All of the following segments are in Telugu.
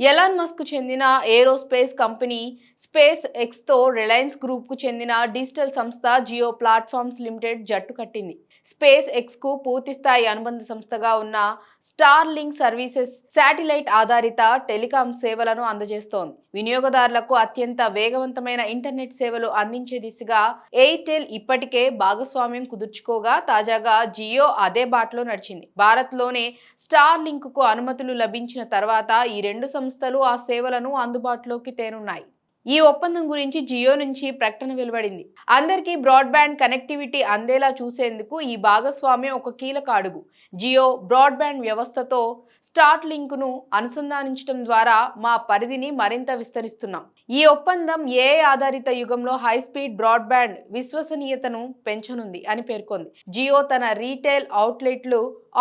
ఎలాన్ మస్క్ చెందిన ఏరోస్పేస్ కంపెనీ స్పేస్ ఎక్స్తో రిలయన్స్ గ్రూప్కు చెందిన డిజిటల్ సంస్థ జియో ప్లాట్ఫామ్స్ లిమిటెడ్ జట్టు కట్టింది. స్పేస్ ఎక్స్కు పూర్తిస్థాయి అనుబంధ సంస్థగా ఉన్న స్టార్ లింక్ సర్వీసెస్ శాటిలైట్ ఆధారిత టెలికాం సేవలను అందజేస్తోంది. వినియోగదారులకు అత్యంత వేగవంతమైన ఇంటర్నెట్ సేవలు అందించే దిశగా ఎయిర్టెల్ ఇప్పటికే భాగస్వామ్యం కుదుర్చుకోగా తాజాగా జియో అదే బాటలో నడిచింది. భారత్లోనే స్టార్ లింక్కు అనుమతులు లభించిన తర్వాత ఈ రెండు సంస్థలు ఆ సేవలను అందుబాటులోకి తేనున్నాయి. ఈ ఒప్పందం గురించి జియో నుంచి ప్రకటన వెలువడింది. అందరికీ బ్రాడ్బ్యాండ్ కనెక్టివిటీ అందేలా చూసేందుకు ఈ భాగస్వామ్యం ఒక కీలక అడుగు. జియో బ్రాడ్బ్యాండ్ వ్యవస్థతో స్టార్ట్ లింక్ను అనుసంధానించడం ద్వారా మా పరిధిని మరింత విస్తరిస్తున్నాం. ఈ ఒప్పందం ఏ ఆధారిత యుగంలో హై స్పీడ్ బ్రాడ్బ్యాండ్ విశ్వసనీయతను పెంచనుంది అని పేర్కొంది. జియో తన రీటైల్ అవుట్లెట్లు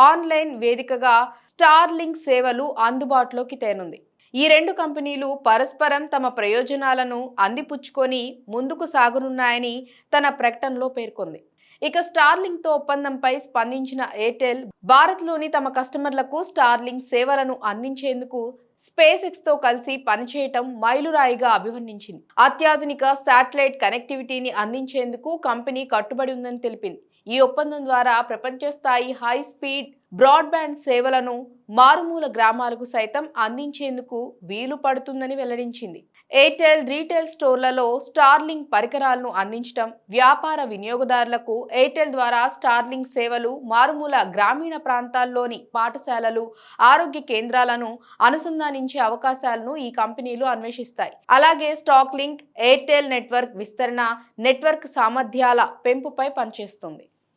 ఆన్లైన్ వేదికగా స్టార్ లింక్ సేవలు అందుబాటులోకి తేనుంది. ఈ రెండు కంపెనీలు పరస్పరం తమ ప్రయోజనాలను అందిపుచ్చుకొని ముందుకు సాగనున్నాయని తన ప్రకటనలో పేర్కొంది. ఇక స్టార్లింక్తో ఒప్పందంపై స్పందించిన ఎయిర్టెల్ భారత్లోని తమ కస్టమర్లకు స్టార్లింక్ సేవలను అందించేందుకు స్పేస్ ఎక్స్తో కలిసి పనిచేయటం మైలురాయిగా అభివర్ణించింది. అత్యాధునిక శాటిలైట్ కనెక్టివిటీని అందించేందుకు కంపెనీ కట్టుబడి ఉందని తెలిపింది. ఈ ఒప్పందం ద్వారా ప్రపంచ స్థాయి హై స్పీడ్ బ్రాడ్బ్యాండ్ సేవలను మారుమూల గ్రామాలకు సైతం అందించేందుకు వీలు పడుతుందని వెల్లడించింది. ఎయిర్టెల్ రీటైల్ స్టోర్లలో స్టార్లింగ్ పరికరాలను అందించడం వ్యాపార వినియోగదారులకు ఎయిర్టెల్ ద్వారా స్టార్లింగ్ సేవలు మారుమూల గ్రామీణ ప్రాంతాల్లోని పాఠశాలలు ఆరోగ్య కేంద్రాలను అనుసంధానించే అవకాశాలను ఈ కంపెనీలు అన్వేషిస్తాయి. అలాగే స్టాక్ లింక్ ఎయిర్టెల్ నెట్వర్క్ విస్తరణ నెట్వర్క్ సామర్థ్యాల పెంపుపై పనిచేస్తుంది.